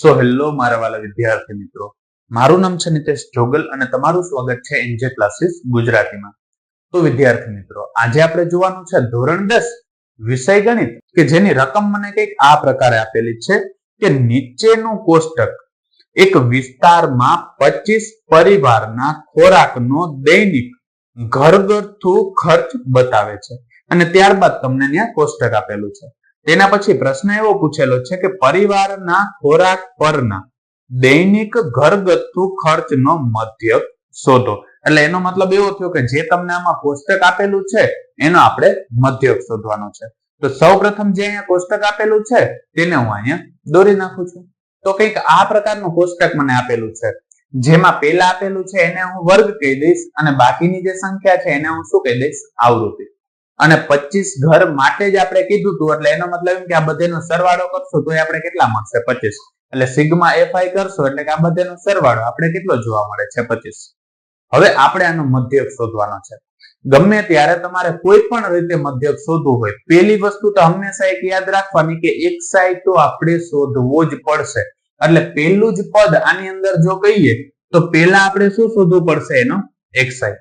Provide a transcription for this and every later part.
So hello મારા વાલા વિદ્યાર્થી મિત્રો. મારું નામ છે નિતેશ જોગલ અને તમારું સ્વાગત છે એનજે ક્લાસીસ ગુજરાતીમાં. તો વિદ્યાર્થી મિત્રો, આજે આપણે જોવાનું છે ધોરણ દસ, વિષય ગણિત, કે જેની રકમ મને કંઈક આ પ્રકારે આપેલી છે કે નીચેનું કોષ્ટક એક વિસ્તારમાં પચીસ પરિવારના ખોરાકનો દૈનિક ઘરગથ્થુ ખર્ચ બતાવે છે. અને ત્યારબાદ તમને ત્યાં કોષ્ટક આપેલું છે. તેના પછી પ્રશ્ન એવો પૂછેલો છે કે પરિવારના ખોરાક પરના દૈનિક ઘરગથ્થુ ખર્ચનો મધ્યક શોધો. એટલે એનો મતલબ એવો થયો કે જે તમને આમાં કોષ્ટક આપેલું છે, એનો આપણે મધ્યક શોધવાનો છે. તો સૌ પ્રથમ જે અહીંયા કોષ્ટક આપેલું છે, તેને હું અહીંયા દોરી નાખું છું. તો કંઈક આ પ્રકારનું કોષ્ટક મને આપેલું છે. જેમાં પેલા આપેલું છે, એને હું વર્ગ કહી દઈશ અને બાકીની જે સંખ્યા છે, એને હું શું કહી દઈશ? આવૃત્તિ. અને પચીસ ઘર માટે જ આપણે કીધું હતું એટલે એનો મતલબ એમ કે આ બધેનો સરવાળો કરશો તો આપણે કેટલા મળશે? પચીસ. એટલે સિગ્મા એફઆઈ કરશો એટલે કે આ બધેનો સરવાળો આપણે કેટલો જોવા મળે છે? પચીસ. હવે આપણે આનો મધ્યક શોધવાનો છે. ગમે ત્યારે તમારે કોઈ પણ રીતે મધ્યક શોધવું હોય પેલી વસ્તુ તો હંમેશા એક યાદ રાખવાની કે એક સાઈડ તો આપણે શોધવો જ પડશે. એટલે પેલું જ પદ આની અંદર જો કહીએ, તો પેલા આપણે શું શોધવું પડશે એનો? એક્સાઈ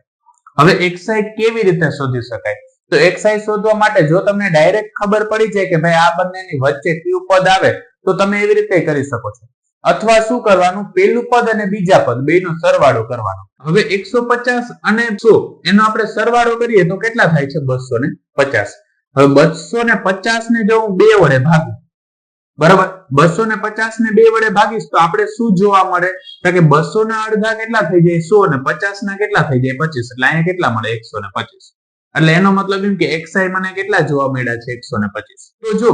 હવે એક સાઈડ કેવી રીતે શોધી શકાય? તો એક્સાઈ શોધવા માટે જો તમને ડાયરેક્ટ ખબર પડી જાય કે ભાઈ આ બંનેની વચ્ચે કયું પદ આવે, તો તમે એવી રીતે કરી શકો છો. અથવા શું કરવાનું? પેલું પદ અને બીજા પદ, બેનો સરવાળો કરવાનો. હવે એકસો પચાસ અને સો, એનો આપણે સરવાળો કરીએ તો કેટલા થાય છે? બસો ને પચાસ. હવે બસો ને પચાસ ને જો હું બે વડે ભાગું, બરાબર? બસો ને પચાસ ને બે વડે ભાગીશ તો આપણે શું જોવા મળે? તો કે બસો ના અડધા કેટલા થઈ જાય? સો ને પચાસ ના કેટલા થઈ જાય? પચીસ. એટલે અહીંયા કેટલા મળે? એકસો ને પચીસ. એટલે એનો મતલબ એમ કે એક્સઆઈ મને કેટલા જોવા મળ્યા છે એકસો ને પચીસ? તો જો,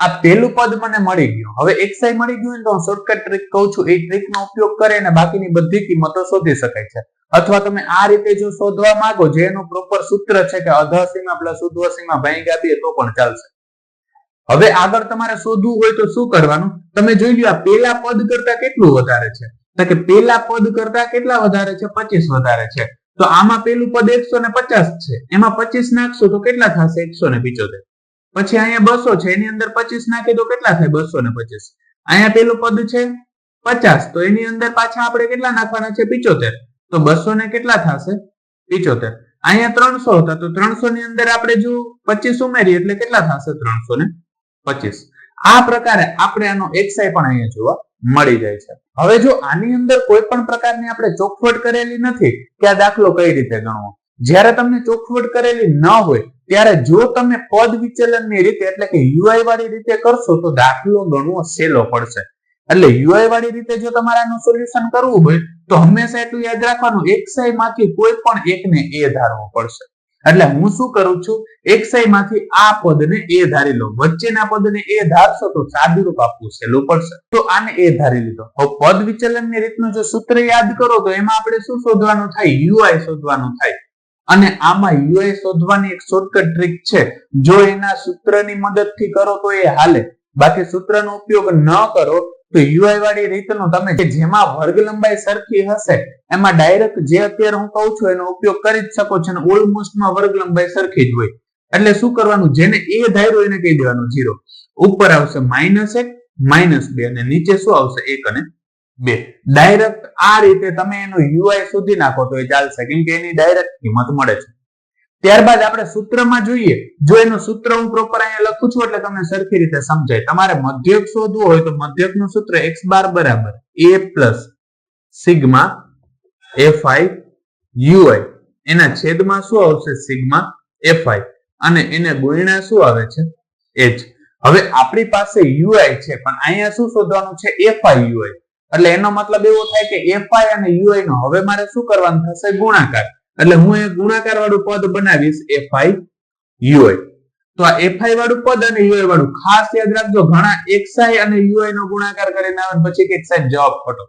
આ પેલું પદ મને મળી ગયું. હવે એક્સઆઈ મળી ગયું તો હું શોર્ટકટ ટ્રીક કહું છું. એ ટ્રીકનો ઉપયોગ કરીને બાકીની બધી કિંમતો શોધી શકાય છે. અથવા તમે આ રીતે જો શોધવા માંગો, જે એનું પ્રોપર સૂત્ર છે કે અધસીમા પ્લસ ઉધ્વસીમા ભાઈ આપીએ તો પણ ચાલશે. હવે આગળ તમારે શોધવું હોય તો શું કરવાનું? તમે જોઈ લો આ પેલા પદ કરતા કેટલું વધારે છે? તો કે પેલા પદ કરતા કેટલા વધારે છે? પચીસ વધારે છે. તો આમાં પેલું પદ એકસો ને પચાસ છે. એમાં પચીસ નાખશો તો કેટલા થશે? એકસો ને પિચોતેર. પછી અહીંયા બસો છે. એની અંદર પચીસ નાખે તો કેટલા થાય? બસો ને પચીસ. અહીંયા પેલું પદ છે પચાસ. તો એની અંદર પાછા આપણે કેટલા નાખવાના છે? પિચોતેર. તો બસો ને કેટલા થશે? પિચોતેર. અહીંયા ત્રણસો હતા. તો ત્રણસો ની અંદર આપણે જો પચીસ ઉમેરીએ એટલે કેટલા થશે? ત્રણસો ને પચીસ. આ પ્રકારે આપણે આનો એક્સાઈ પણ અહીંયા જોવા મળી જાય છે. હવે જો આની અંદર કોઈ પણ પ્રકારની આપણે ચોખવટ કરેલી નથી, કે આ દાખલો કઈ રીતે ગણવો? જ્યારે તમને ચોખવટ કરેલી ન હોય, ત્યારે જો તમે પદ વિચલનની રીતે એટલે કે યુઆઈ વાળી રીતે કરશો, તો દાખલો ગણવો સહેલો પડશે. એટલે યુઆઈ વાળી રીતે જો તમારે આનું સોલ્યુશન કરવું હોય, તો હંમેશા એટલું યાદ રાખવાનું એક્સાઈ માંથી કોઈ પણ એકને એ ધારવો પડશે. એટલે હું શું કરું છું? એક્સઆઈ માંથી આ પદને એ ધારી લો. વચ્ચેના પદને એ ધારશો તો સાદુરૂપ આપવું સહેલું પડશે. તો આને એ ધારી લીધો. હવે પદ વિચલનની રીતનું જો સૂત્ર યાદ કરો તો એમાં આપણે શું શોધવાનું થાય? યુઆઈ શોધવાનું થાય. અને આમાં યુઆઈ શોધવાની એક શોર્ટકટ ટ્રીક છે. જો એના સૂત્રની મદદથી કરો તો એ હાલે. બાકી સૂત્રનો ઉપયોગ ન કરો. તો યુઆઈ વાળી રીતનું તમે જેમાં વર્ગ લંબાઈ સરખી હશે, એમાં ડાયરેક્ટ જે અત્યારે હું કહું છું એનો ઉપયોગ કરી જ શકો છો અને ઓલમોસ્ટમાં વર્ગ લંબાઈ સરખી જ હોય. એટલે શું કરવાનું? જેને એ ધાર્યું એને કહી દેવાનું જીરો ઉપર આવશે માઇનસ એક માઇનસ બે અને નીચે શું આવશે? એક અને બે. ડાયરેક્ટ આ રીતે તમે એનો યુઆઈ સુધી નાખો તો એ ચાલશે. કેમ કે એની ડાયરેક્ટ કિંમત મળે છે. ત્યારબાદ આપણે સૂત્રમાં જોઈએ. જો એનું સૂત્ર હું પ્રોપર અહીંયા લખું છું, એટલે તમને સરખી રીતે સમજાય. તમારે મધ્યક શોધવું હોય તો મધ્યકનું સૂત્ર એક્સ બાર બરાબર. A plus sigma FI UI એના છેદમાં શું આવશે? સિગ્મા એફઆઈ અને એને ગુણ્યા શું આવે છે? એચ હવે આપણી પાસે યુઆઈ છે, પણ અહીંયા શું શોધવાનું છે? એફઆઈ યુઆઈ એટલે એનો મતલબ એવો થાય કે એફઆઈ અને યુઆઈ નો. હવે મારે શું કરવાનું થશે? ગુણાકાર. એટલે હું એ ગુણાકાર વાળું પદ બનાવીશ એફઆઈ યુઆઈ તો આ એફઆઈ વાળું પદ અને યુઆઈ વાળું, ખાસ યાદ રાખજો, ઘણા એક્સઆઈ અને યુઆઈ નો ગુણાકાર કરીને આવે પછી કે એક્સઆઈ જવાબ ખોટો.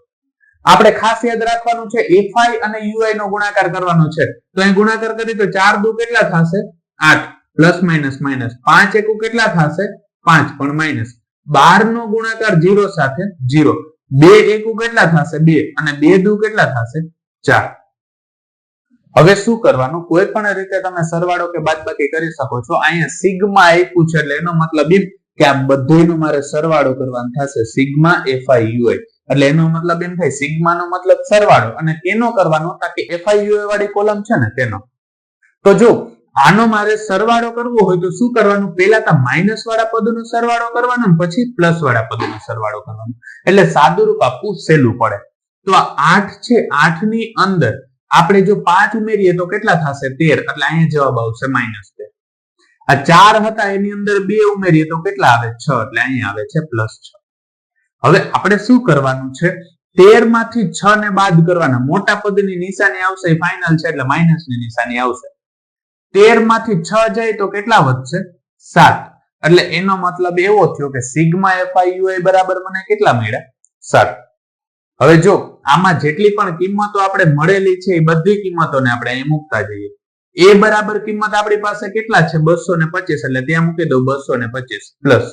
આપણે ખાસ યાદ રાખવાનું છે એફઆઈ અને યુઆઈ નો ગુણાકાર કરવાનો છે. તો અહીં ગુણાકાર કરીએ તો ચાર દુ કેટલા થશે? આઠ પ્લસ માઇનસ માઇનસ પાંચ એકુ કેટલા થશે? પાંચ, પણ માઇનસ બાર નો ગુણાકાર જીરો સાથે જીરો બે એકુ કેટલા થશે? બે. અને બે દુ કેટલા થશે? ચાર. હવે શું કરવાનું? કોઈ પણ રીતે તમે સરવાળો કે બાદબાકી કરી શકો છો. અહીંયા સિગ્મા આપ્યું છે એટલે એનો મતલબ એમ કે આ બધેનો મારે સરવાળો કરવાનો થશે. સિગ્મા એફઆઈ યુઆઈ એટલે એનો મતલબ એમ થાય સિગ્મા નો મતલબ સરવાળો. અને કેનો કરવાનો કે એફઆઈ યુઆઈ વાળી કોલમ છે ને તેનો. તો જો આનો મારે સરવાળો કરવો હોય તો શું કરવાનું? પહેલા તો માઇનસ વાળા પદનો સરવાળો કરવાનો પછી પ્લસ વાળા પદનો સરવાળો કરવાનો. એટલે સાદુરૂપ આપવું સહેલું પડે. તો આ આઠ છે આઠની અંદર આપણે જો પાંચ ઉમેરીએ તો કેટલા થશે? તેર. એટલે અહીંયા જવાબ આવશે માઇનસ તેર. આ ચાર હતા, એની અંદર બે ઉમેરીએ તો કેટલા આવે? છ. એટલે અહીંયા આવે છે પ્લસ છ. હવે આપણે શું કરવાનું છે? તેરમાંથી છ ને બાદ કરવાના. મોટા પદની નિશાની આવશે ફાઇનલ છે, એટલે માઇનસની નિશાની આવશે. તેરમાંથી છ જાય તો કેટલા વધશે? સાત. એટલે એનો મતલબ એવો થયો કે સિગ્મા એફઆઈ બરાબર મને કેટલા મળ્યા? સાત. હવે જો આમાં જેટલી પણ કિંમતો આપણે મળેલી છે, એ બધી કિંમતોને આપણે અહીં મૂકતા જઈએ. એ બરાબર કિંમત આપણી પાસે કેટલા છે? બસો ને પચીસ. એટલે ત્યાં મૂકી દઉં બસો ને પચીસ પ્લસ.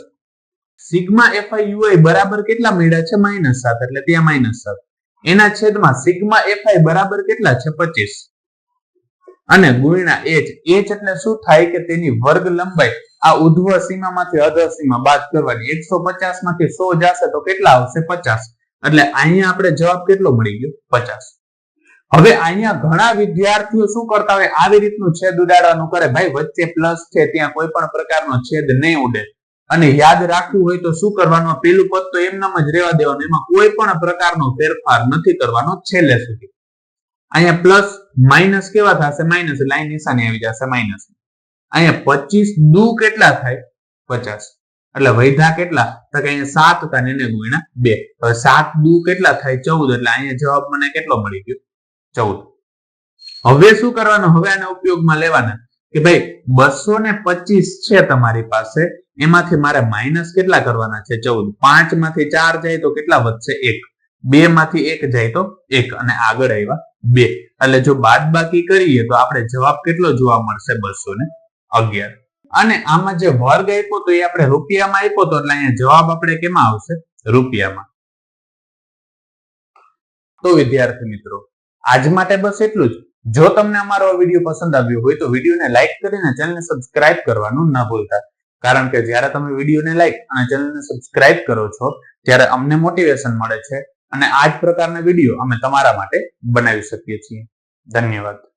સિગ્મા એફઆઈ બરાબર કેટલા મળ્યા છે? માઇનસ સાત. એટલે ત્યાં માઇનસ સાત. એના છેદમાં સિગ્મા એફઆઈ બરાબર કેટલા છે? પચીસ. અને ગુણ્યા એચ. એચ એટલે શું થાય કે તેની વર્ગ લંબાઈ આ ઉધ્વ સીમામાંથી અધર સીમા બાદ કરવાની. એકસો પચાસમાંથી સો જશે તો કેટલા આવશે? પચાસ. એટલે અહીંયા આપણે જવાબ કેટલો મળી ગયો? પચાસ. હવે અહીંયા ઘણા વિદ્યાર્થીઓ શું કરતા હોય? આવી રીતનું છેદ ઉડાડવાનું કરે. ભાઈ, વચ્ચે પ્લસ છે, ત્યાં કોઈ પણ પ્રકારનો છેદ નહીં ઉડે. અને યાદ રાખવું હોય તો શું કરવાનું? પેલું પદ તો એમનામ જ રહેવા દેવાનું. એમાં કોઈ પણ પ્રકારનો ફેરફાર નથી કરવાનો છેલ્લે સુધી. અહીંયા પ્લસ માઇનસ કેવા થશે? માઇનસ લાઈન નિશાની આવી જશે માઇનસ અહીંયા પચીસ દુ કેટલા થાય? પચાસ. એટલે વૈધા કેટલા? તો કે અહીંયા સાત હતા ને એને ગુણ્યા બે. હવે સાત દુ કેટલા થાય? ચૌદ. એટલે અહીંયા જવાબ મને કેટલો મળી ગયો? ચૌદ. હવે શું કરવાનું? હવે આને ઉપયોગમાં લેવાના. કે ભાઈ, બસો ને પચીસ છે તમારી પાસે. એમાંથી મારે માઇનસ કેટલા કરવાના છે? ચૌદ. પાંચમાંથી ચાર જાય તો કેટલા વધશે? એક. બે માંથી એક જાય તો એક. અને આગળ આવ્યા બે. એટલે જો બાદ બાકી કરીએ તો આપણે જવાબ કેટલો જોવા મળશે? બસો ને અગિયાર. અને આમાં જે વર્ગ આપ્યો તો એ આપણે રૂપિયામાં આપ્યો તો એટલે અહીંયા જવાબ આપણે કેમાં આવશે? રૂપિયામાં. તો વિદ્યાર્થી મિત્રો, આજ માટે બસ એટલું જ. જો તમને અમારો વીડિયો પસંદ આવ્યો હોય તો વિડીયોને લાઇક કરીને ચેનલને સબસ્ક્રાઇબ કરવાનું ન ભૂલતા. કારણ કે જ્યારે તમે વિડીયોને લાઇક અને ચેનલને સબસ્ક્રાઇબ કરો છો, ત્યારે અમને મોટિવેશન મળે છે અને આ જ પ્રકારના વીડિયો અમે તમારા માટે બનાવી શકીએ છીએ. ધન્યવાદ.